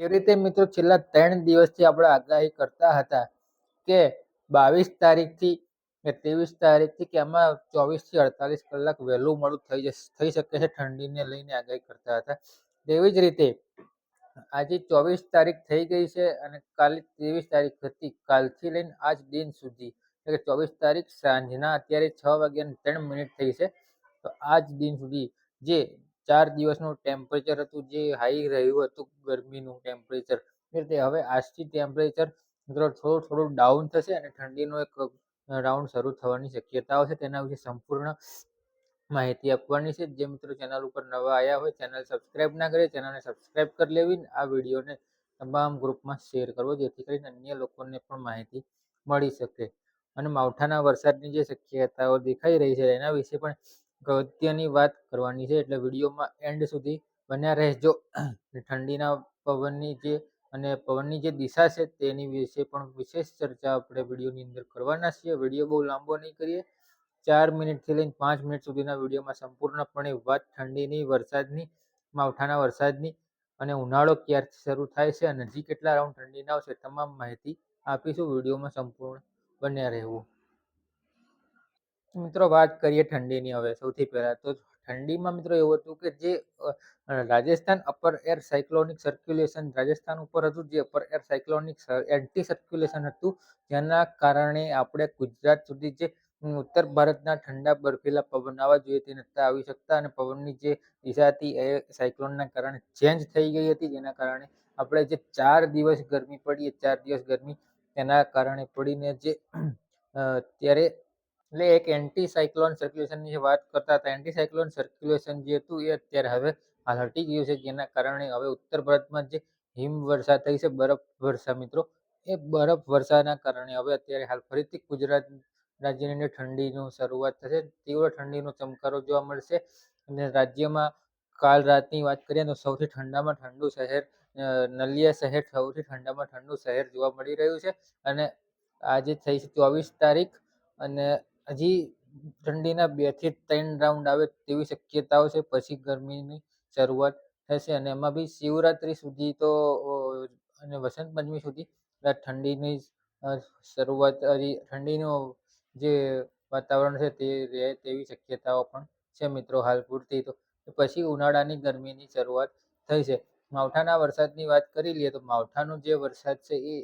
એ રીતે મિત્રો છેલ્લા ત્રણ દિવસથી આપણે આગાહી કરતા હતા કે બાવીસ તારીખથી કે ત્રેવીસ તારીખથી કે આમાં ચોવીસથી અડતાલીસ કલાક વહેલું મોડું થઈ જશે, થઈ શકે છે ઠંડીને લઈને આગાહી કરતા હતા. તેવી જ રીતે આજે ચોવીસ તારીખ થઈ ગઈ છે અને કાલે ત્રેવીસ તારીખ હતી. કાલથી લઈને આજ દિન સુધી, એટલે ચોવીસ તારીખ સાંજના અત્યારે છ વાગ્યાને ત્રણ મિનિટ થઈ છે. તો આજ દિન સુધી જે ચાર દિવસનું ટેમ્પરેચર હતું જે હાઈ રહ્યું હતું ગરમીનું ટેમ્પરેચર એ રીતે હવે આજથી ટેમ્પરેચર થોડું થોડું ડાઉન થશે અને ઠંડીનો એક રાઉન્ડ શરૂ થવાની શક્યતાઓ છે. તેના વિશે સંપૂર્ણ માહિતી આપવાની છે. જે મિત્રો ચેનલ ઉપર નવા આવ્યા હોય ચેનલ સબસ્ક્રાઇબ ના કરે ચેનલને સબસ્ક્રાઇબ કરી લેવી આ વિડીયોને તમામ ગ્રુપમાં શેર કરવો, જેથી કરીને અન્ય લોકોને પણ માહિતી મળી શકે. અને માવઠાના વરસાદની જે શક્યતાઓ દેખાઈ રહી છે, એના વિશે પણ અગત્યની વાત કરવાની છે એટલે વિડીયોમાં એન્ડ સુધી બન્યા રહેજો. ઠંડીના પવનની જે અને પવનની જે દિશા છે તેની વિશે પણ વિશેષ ચર્ચા આપણે વિડીયોની અંદર કરવાના છીએ. વીડિયો બહુ લાંબો નહીં કરીએ. ચાર મિનિટથી લઈને પાંચ મિનિટ સુધીના વિડીયોમાં સંપૂર્ણપણે વાત ઠંડીની, વરસાદની, માવઠાના વરસાદની અને ઉનાળો ક્યારથી શરૂ થાય છે અને હજી કેટલા રાઉન્ડ ઠંડીના આવશે તમામ માહિતી આપીશું. વિડીયોમાં સંપૂર્ણ બન્યા રહેવું. મિત્રો વાત કરીએ ઠંડીની હવે સૌથી પહેલાં, તો ઠંડીમાં મિત્રો એવું હતું કે જે Rajasthan upper air cyclonic circulation Rajasthan ઉપર હતું, જે upper air cyclonic anti circulation હતું, જેના કારણે આપણે ગુજરાત સુધી જે ઉત્તર ભારતના ઠંડા બરફીલા પવન આવવા જોઈએ તે નહોતા આવી શકતા અને પવનની જે દિશા હતી એ સાયક્લોનના કારણે ચેન્જ થઈ ગઈ હતી, જેના કારણે આપણે જે ચાર દિવસ ગરમી પડી ચાર દિવસ ગરમી તેના કારણે પડીને જે ત્યારે એટલે એક એન્ટીસાયક્લોન સર્ક્યુલેશનની જે વાત કરતા હતા એન્ટીસાયક્લોન સર્ક્યુલેશન જે હતું એ અત્યારે હવે હાલ હટી ગયું છે, જેના કારણે હવે ઉત્તર ભારતમાં જે હિમવર્ષા થઈ છે, બરફ વર્ષા મિત્રો, એ બરફ વર્ષાના કારણે હવે અત્યારે હાલ ફરીથી ગુજરાત રાજ્યની અંદર ઠંડીનું શરૂઆત થશે. તીવ્ર ઠંડીનો ચમકારો જોવા મળશે અને રાજ્યમાં કાલ રાતની વાત કરીએ તો સૌથી ઠંડામાં ઠંડુ શહેર નલિયા શહેર સૌથી ઠંડામાં ઠંડુ શહેર જોવા મળી રહ્યું છે. અને આજે થઈ છે ચોવીસ તારીખ અને હજી ઠંડીના બેથી ત્રણ રાઉન્ડ આવે તેવી શક્યતાઓ છે, પછી ગરમીની શરૂઆત થશે અને એમાં બી શિવરાત્રી સુધી તો અને વસંત પંચમી સુધી ઠંડીની શરૂઆત ઠંડીનું જે વાતાવરણ છે તે રહે તેવી શક્યતાઓ પણ છે મિત્રો હાલ પૂરતી તો. પછી ઉનાળાની ગરમીની શરૂઆત થઈ છે. માવઠાના વરસાદની વાત કરી લઈએ તો માવઠાનો જે વરસાદ છે એ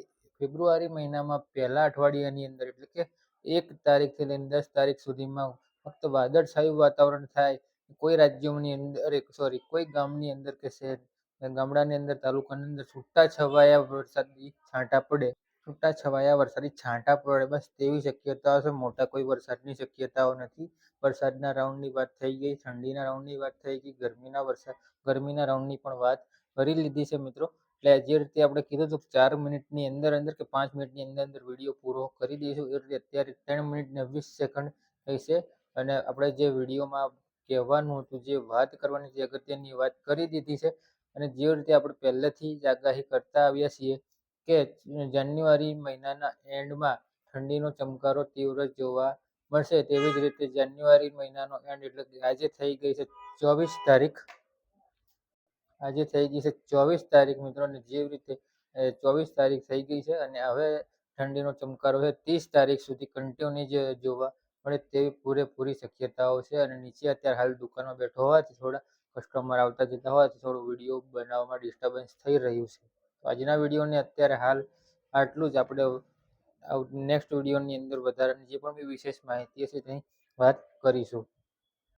ફેબ્રુઆરી મહિનામાં પહેલા અઠવાડિયાની અંદર એટલે કે એક તારીખથી લઈને દસ તારીખ સુધીમાં ફક્ત વાદળછાયું વાતાવરણ થાય. કોઈ રાજ્યોની અંદર સોરી કોઈ ગામની અંદર કે શહેર ગામડાની અંદર, તાલુકાની અંદર છૂટા છવાયા વરસાદી છાંટા પડે. છૂટા છવાયા વરસાદી છાંટા પડે. બસ તેવી શક્યતાઓ છે. મોટા કોઈ વરસાદની શક્યતાઓ નથી. વરસાદના રાઉન્ડની વાત થઈ ગઈ, ઠંડીના રાઉન્ડની વાત થઈ ગઈ, ગરમીના વરસાદ ગરમીના રાઉન્ડની પણ વાત કરી લીધી છે મિત્રો. એટલે જે રીતે આપણે કીધું હતું ચાર મિનિટની અંદર અંદર કે પાંચ મિનિટની અંદર અંદર વીડિયો પૂરો કરી દઈશું, એ રીતે અત્યારે ત્રણ મિનિટને વીસ સેકન્ડ થઈ છે. અને આપણે જે વિડીયોમાં કહેવાનું હતું, જે વાત કરવાની જે અગત્યની વાત કરી દીધી છે. અને જે રીતે આપણે પહેલેથી જ આગાહી કરતા આવ્યા છીએ કે જાન્યુઆરી મહિનાના એન્ડમાં ઠંડીનો ચમકારો તીવ્ર જોવા મળશે. તેવી જ રીતે જાન્યુઆરી મહિનાનો એન્ડ એટલે આજે થઈ ગઈ છે ચોવીસ તારીખ. આજે થઈ ગઈ છે ચોવીસ તારીખ મિત્રોને જેવી રીતે ચોવીસ તારીખ થઈ ગઈ છે અને હવે ઠંડીનો ચમકારો છે ત્રીસ તારીખ સુધી કન્ટિન્યુ જ જોવા મળે તેવી પૂરેપૂરી શક્યતાઓ છે અને નીચે અત્યારે હાલ દુકાનમાં બેઠો હોવાથી થોડા કસ્ટમર આવતા જતા હોવાથી થોડું વીડિયો બનાવવામાં ડિસ્ટર્બન્સ થઈ રહ્યું છે. તો આજના વિડીયોને અત્યારે હાલ આટલું જ. આપણે નેક્સ્ટ વિડીયોની અંદર વધારાની જે પણ બી વિશેષ માહિતી હશે તેની વાત કરીશું.